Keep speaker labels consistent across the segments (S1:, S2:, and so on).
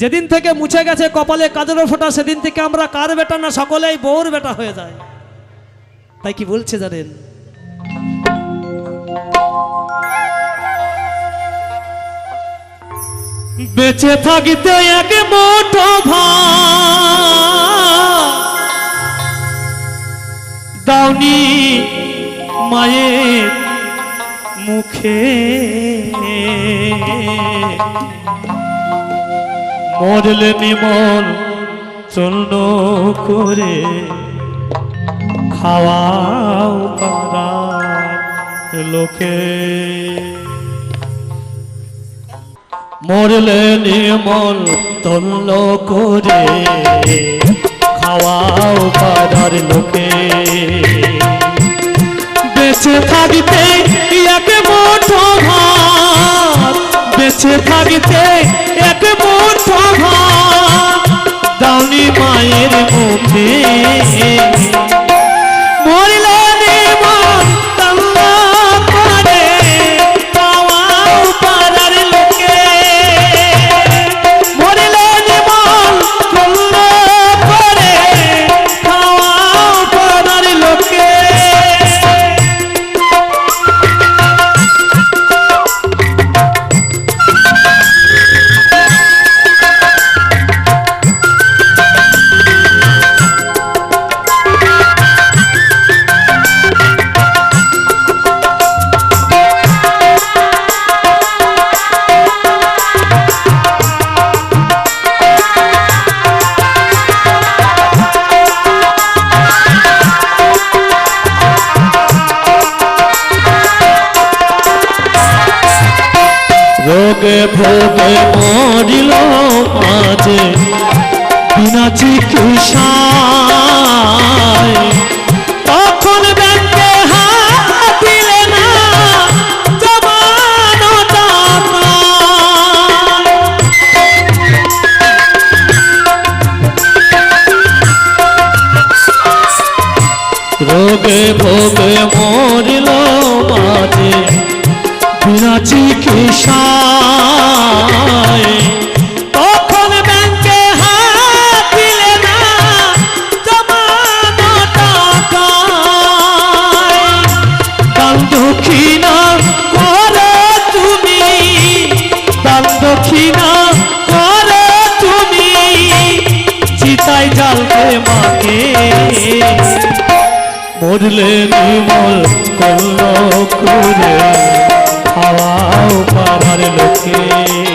S1: যেদিন থেকে মুছে গেছে কপালে কাজেরও ফোঁটা, সেদিন থেকে আমরা কার বেটা না, সকলেই বউর বেটা হয়ে যায়। তাই কি বলছে জানেন? বেঁচে থাকিতে এক মোটো ভাই দাউনি মায়ের মুখে। মরলে নিমল চূর্ণ করে খাওয়াও পাড়ার লোকে। মরলে নিমল তল্ল করে খাওয়াও পাড়ার লোকে। বেঁচে থাকতে রোগে ভোগে মরিল মাঝে। বিনা চিকিৎসায় তখন ব্যাংকে হাত দিলে না ভোগে মরিল মাঝে। বিনা চিকিৎসায় তখন ব্যাংকে হাত দিলে না জমানো টাকায় দান চিতাই জালকে মাকে। মরলে নিমল কল্ল করে খাওয়াও পাড়ার লোকে।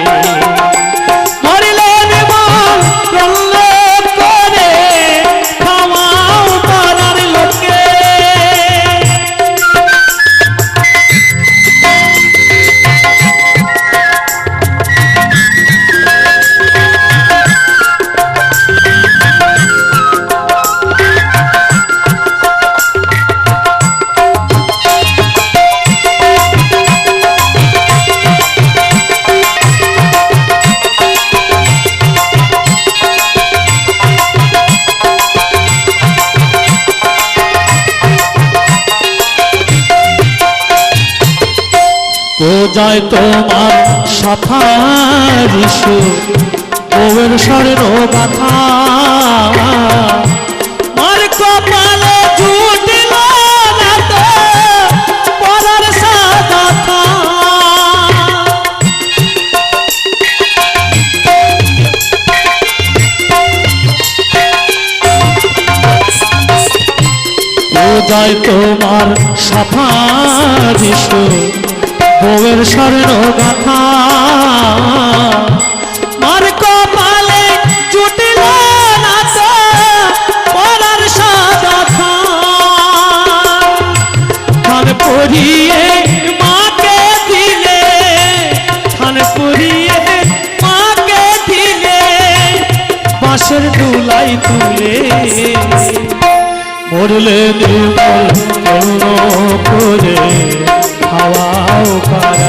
S1: ও যায় তোমার সাফারিসু বউয়ের স্বর্ণ গাথা। মার কপালে জুটিল না তো পরার সাদা থা। পূজায় তোমার সাফারিস বউয়ের স্বর্ণ গাথা। মার কপালে জুটিল না তো পরার সাদা খান পরিয়ে মাকে দিলে খান পরিয়ে মাকে দুলাই তুলে। মরলে নির্মল করে পাড়ার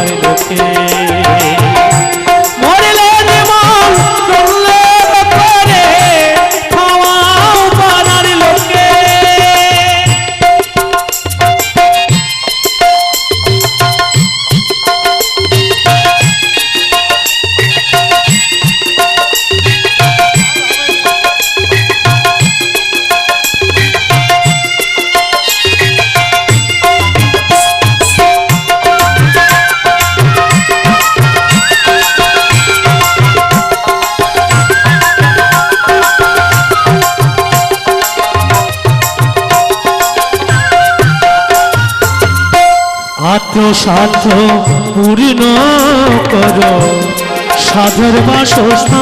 S2: সাধ্য পূর্ণ করো। সাধুর বাসস্থান।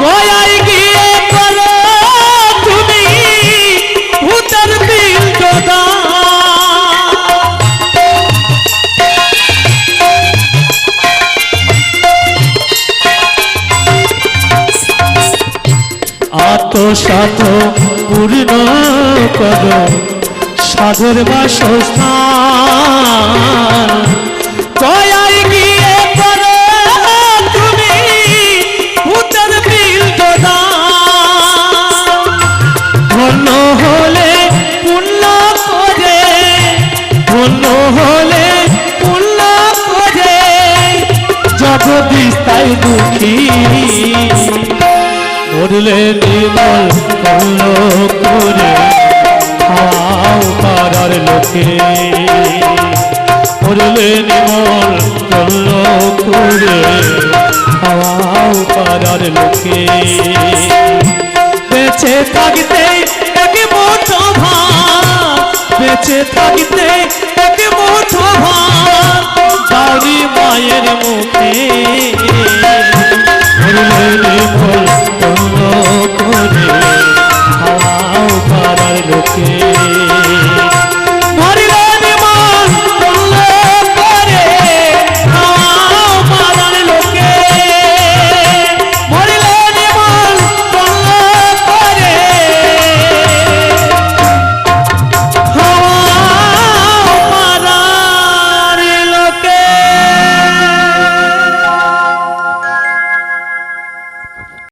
S2: গয়ায় গিয়ে করো। তুমি পূর্ণ করো। সাধুর বাসস্থান। গয়ায় গিয়ে করো তুমি, ভূতের বিল ধন্য হলে পুণ্য করে ধন্য হলে পুণ্য করে জগদীশ তাই দুঃখী। নির্মল করল করে খাও পাড়ার লোকে। মরলে নির্মল করল করে খাওয়াও পাড়ার লোকে। বেঁচে থাকতে এক মুঠো ভাত, বেঁচে থাকতে এক মুঠো ভাত দাউরি মায়ের মুখে।